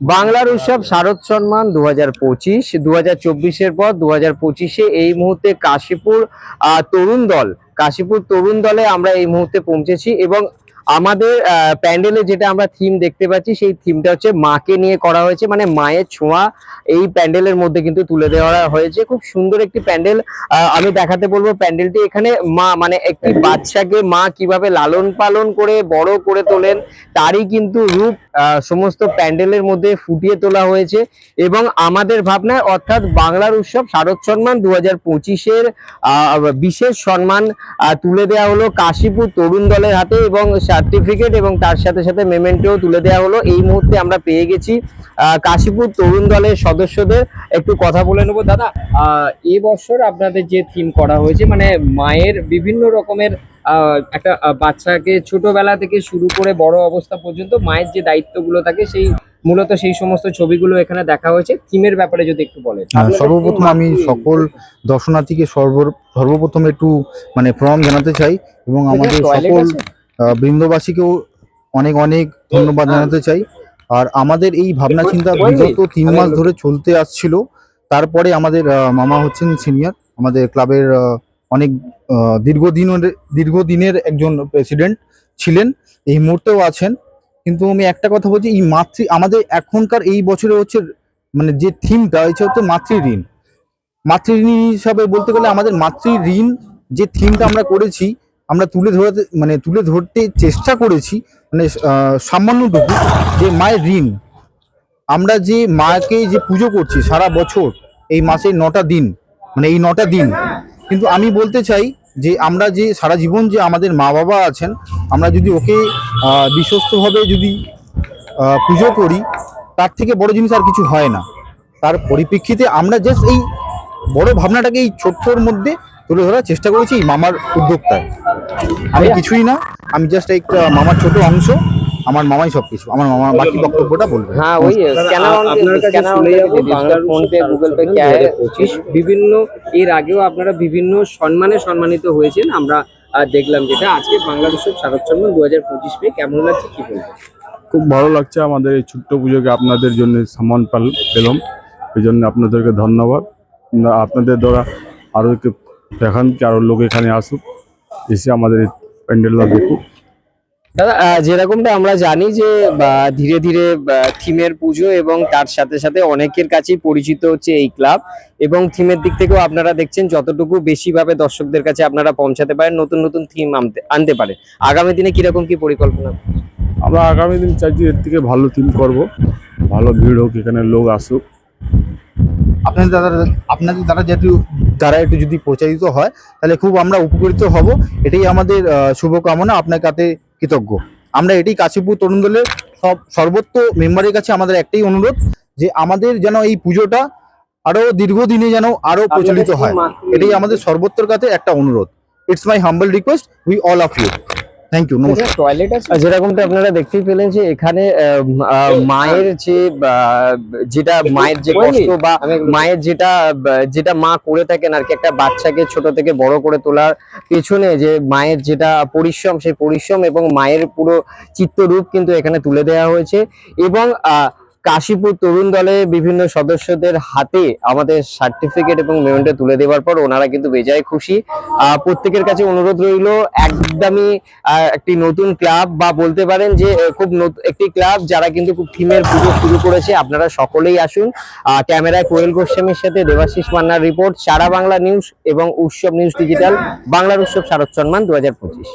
বাংলার উৎসব শারদ সম্মান দু হাজার পঁচিশ দু হাজার চব্বিশের পর দু হাজার পঁচিশে এই মুহূর্তে কাশীপুর আহ, তরুণ দল কাশীপুর তরুণ দলে আমরা এই মুহূর্তে পৌঁছেছি এবং আমাদের প্যান্ডেলে যেটা আমরা থিম দেখতে পাচ্ছি সেই থিমটা হচ্ছে মাকে নিয়ে করা হয়েছে মানে মায়ের ছোঁয়া এই প্যান্ডেলের মধ্যে কিন্তু তুলে দেওয়া হয়েছে। খুব সুন্দর একটি প্যান্ডেল আমি দেখাতে বলব প্যান্ডেলটি এখানে মা মানে একটি বাচ্চাকে মা কীভাবে লালন পালন করে বড় করে তোলেন তারই কিন্তু রূপ সমস্ত প্যান্ডেলের মধ্যে ফুটিয়ে তোলা হয়েছে এবং আমাদের ভাবনায় অর্থাৎ বাংলার উৎসব শারদ সম্মান দু হাজার পঁচিশের বিশেষ সম্মান তুলে দেওয়া হলো কাশীপুর তরুণ দলের হাতে এবং সার্টিফিকেট এবং তার সাথে সাথে মেমেন্টেও তুলে দেওয়া হলো। এই মুহূর্তে আমরা পেয়ে গেছি কাশীপুর তরুণ দলের সদস্যদের। একটু কথা বলে নেব। দাদা আহ, এ আপনাদের যে থিম করা হয়েছে মানে মায়ের বিভিন্ন রকমের একটা বাচ্চাকে ছোটবেলা থেকে শুরু করে বড় অবস্থা পর্যন্ত মায়ের যে দায়িত্বগুলো থাকে সেই মূলত সেই সমস্ত ছবিগুলো এখানে দেখা হয়েছে। থিমের ব্যাপারে যদি একটু বলেন। হ্যাঁ, সর্বপ্রথম আমি সকল দর্শনার্থীকে সর্ব সর্বপ্রথম একটু মানে প্রণাম জানাতে চাই এবং আমাদের সকল বৃন্দবাসীকেও অনেক অনেক ধন্যবাদ জানাতে চাই। আর আমাদের এই ভাবনা চিন্তা বিগত তিন মাস ধরে চলতে আসছিল। তারপরে আমাদের মামা হচ্ছেন সিনিয়র। আমাদের ক্লাবের অনেক দীর্ঘদিনের দীর্ঘদিনের একজন প্রেসিডেন্ট ছিলেন, এই মুহূর্তেও আছেন। কিন্তু আমি একটা কথা বলছি, এই মাতৃ, আমাদের এখনকার এই বছরে হচ্ছে মানে যে থিমটা হচ্ছে হচ্ছে মাতৃ ঋণ। মাতৃ ঋণ হিসাবে বলতে গেলে আমাদের মাতৃ ঋণ যে থিমটা আমরা করেছি, আমরা তুলে ধরতে মানে তুলে ধরতে চেষ্টা করেছি মানে সামান্যটুকু যে মায়ের ঋণ। আমরা যে মাকে যে পুজো করছি সারা বছর, এই মাসে নটা দিন মানে এই নটা দিন কিন্তু আমি বলতে চাই যে আমরা যে সারা জীবন যে আমাদের মা বাবা আছেন আমরা যদি ওকে বিশ্বস্তভাবে যদি পুজো করি তার থেকে বড় জিনিস আর কিছু হয় না। তার পরিপ্রেক্ষিতে আমরা জাস্ট এই বড় ভাবনাটাকে এই ছোট্টর মধ্যে তুলে ধরার চেষ্টা করেছি এই মামার উদ্যোক্তায়। আমি কিছুই না আমি জাস্ট একটা মামার ছোট অংশ। আমার মামাই সবকিছু আমার মামা বাকি বক্তব্যটা বলবে। হ্যাঁ ওই ফোন পে গুগল পে পঁচিশ বিভিন্ন এর আগেও আপনারা বিভিন্ন সম্মানে সম্মানিত হয়েছেন। আমরা দেখলাম যেটা আজকে বাংলা উৎসব শারদ সম্মান দু হাজার পঁচিশ পেয়ে কেমন লাগছে কি বলব খুব ভালো লাগছে আমাদের এই ছোট্ট পুজোকে আপনাদের জন্য সম্মান পাল- পেলাম। এই জন্য আপনাদেরকে ধন্যবাদ। আপনাদের দ্বারা আরও একটু দেখান কি আরও লোক এখানে আসুক এসে আমাদের প্যান্ডেলটা দেখুক। দাদা যেরকমটা আমরা জানি যে ধীরে ধীরে থিমের পুজো এবং তার সাথে সাথে অনেকের কাছেই পরিচিত হচ্ছে এই ক্লাব এবং থিমের দিক থেকেও আপনারা দেখছেন যতটুকু বেশিভাবে দর্শকদের কাছে আপনারা পৌঁছাতে পারেন নতুন নতুন থিম আনতে আনতে পারে। আগামী দিনে কীরকম কি পরিকল্পনা? আমরা আগামী দিন চাইছি এর থেকে ভালো থিম করব ভালো ভিড় হোক এখানে লোক আসুক। আপনাদের দ্বারা আপনাদের দ্বারা যেহেতু দ্বারা একটু যদি প্রচারিত হয় তাহলে খুব আমরা উপকৃত হব। এটাই আমাদের শুভকামনা। আপনার কাছে কৃতজ্ঞ। আমরা এটি কাশীপুর তরুণ দলের সব সর্বত্র মেম্বারের কাছে আমাদের একটাই অনুরোধ যে আমাদের যেন এই পুজোটা আরও দীর্ঘদিনে যেন আরও প্রচলিত হয়। এটাই আমাদের সর্বত্র কাছে একটা অনুরোধ। It's my humble request we all of you thank you নমস্কার। টয়লেট আছে? যেরকমটা আপনারা দেখতেই পেলেন যে এখানে মায়ের যে যেটা মায়ের যে কষ্ট বা মায়ের যেটা যেটা মা করে থাকেন আর কি একটা বাচ্চাকে ছোট থেকে বড় করে তোলার পেছনে যে মায়ের যেটা পরিশ্রম সেই পরিশ্রম এবং মায়ের পুরো চিত্ররূপ কিন্তু এখানে তুলে দেওয়া হয়েছে। এবং আহ, কাশীপুর তরুণ দলের বিভিন্ন সদস্যদের হাতে আমাদের সার্টিফিকেট এবং মেমেন্টো তুলে দেওয়ার পর ওনারা কিন্তু বেজায় খুশি। প্রত্যেকের কাছে অনুরোধ রইল, একদমই একটি নতুন ক্লাব বা বলতে পারেন যে খুব একটি ক্লাব যারা কিন্তু খুব থিমের পুজো শুরু করেছে, আপনারা সকলেই আসুন। ক্যামেরায় কোয়েল গোস্বামীর সাথে দেবাশিস মান্নার রিপোর্ট সারা বাংলা নিউজ এবং উৎসব নিউজ ডিজিটাল বাংলার উৎসব শারদ সম্মান দু হাজার পঁচিশ।